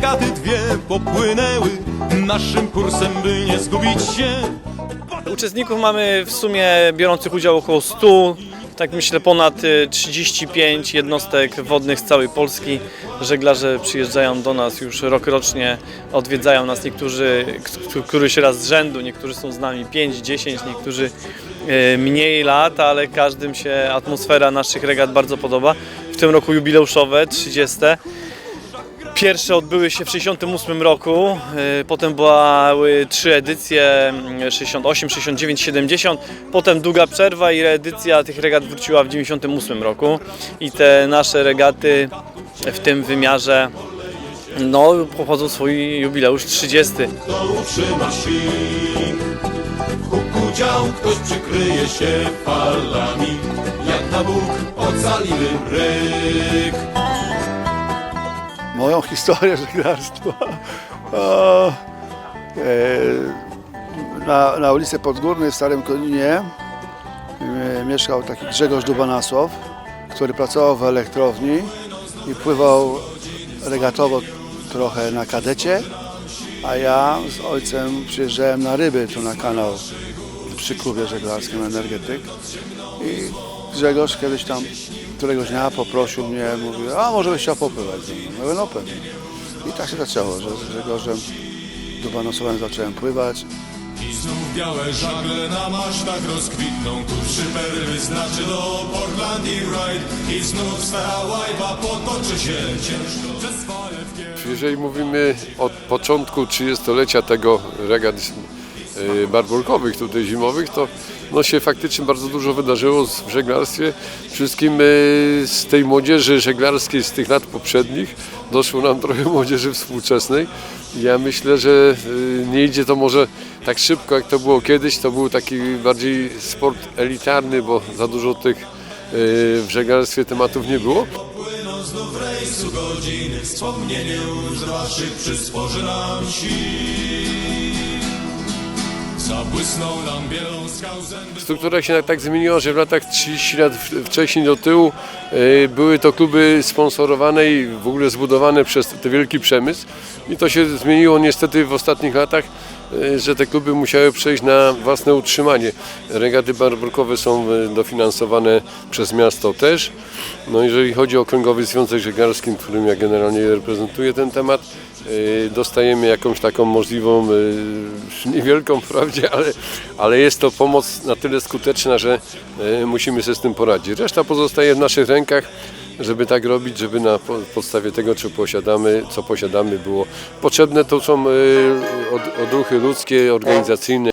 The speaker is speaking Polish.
regaty dwie popłynęły naszym kursem, by nie zgubić się. Uczestników mamy w sumie biorących udział około 100, tak myślę ponad y, 35 jednostek wodnych z całej Polski. Żeglarze przyjeżdżają do nas już rok rocznie, odwiedzają nas niektórzy któryś raz z rzędu, niektórzy są z nami 5, 10, niektórzy y, mniej lat, ale każdym się atmosfera naszych regat bardzo podoba. Tym roku jubileuszowe, 30. Pierwsze odbyły się w 68 roku, y, potem były trzy edycje, mm, 68, 69, 70, potem długa przerwa i reedycja tych regat wróciła w 98 roku i te nasze regaty w tym wymiarze no, pochodzą swój jubileusz 30. Kto utrzyma sik? W huku ktoś przykryje się falami, jak na Bóg ocalimy ryk. moją historię żeglarstwa. E, na, na ulicy Podgórnej w Starym Koninie e, mieszkał taki Grzegorz Dubanasław, który pracował w elektrowni i pływał regatowo trochę na kadecie, a ja z ojcem przyjeżdżałem na ryby tu na kanał przy klubie żeglarskim Energetyk i Grzegorz kiedyś tam któregoś dnia poprosił mnie, mówił, a może byś chciał popływać ze mną. Mówię, no pewnie. I tak się zaczęło, że z Grzegorzem Dubanosowem zacząłem pływać. I znów białe żagle na masztach rozkwitną Tu trzy perły znaczy do Portland i Ride I znów stara łajba potoczy się ciężko przez fale w Jeżeli mówimy od początku 30-lecia tego regat y, barburkowych tutaj zimowych, to no się faktycznie bardzo dużo wydarzyło w żeglarstwie. Wszystkim y, z tej młodzieży żeglarskiej z tych lat poprzednich doszło nam trochę młodzieży współczesnej. Ja myślę, że y, nie idzie to może tak szybko jak to było kiedyś. To był taki bardziej sport elitarny, bo za dużo tych y, w żeglarstwie tematów nie było. Znów rejsu godziny Wspomnienie już waszych przysporzy nam sił Struktura się tak zmieniła, że w latach 30 lat wcześniej do tyłu e, były to kluby sponsorowane i w ogóle zbudowane przez ten wielki przemysł. I to się zmieniło niestety w ostatnich latach, że te kluby musiały przejść na własne utrzymanie. Regaty barburkowe są e, dofinansowane przez miasto też. No jeżeli chodzi o Kręgowy Związek Żeglarski, którym ja generalnie reprezentuję ten temat, e, dostajemy jakąś taką możliwą, niewielką wprawdzie, ale, ale jest to pomoc na tyle skuteczna, że musimy sobie z tym poradzić. Reszta pozostaje w naszych rękach, żeby tak robić, żeby na po- podstawie tego, co posiadamy, co posiadamy było potrzebne. To są od- odruchy ludzkie, organizacyjne.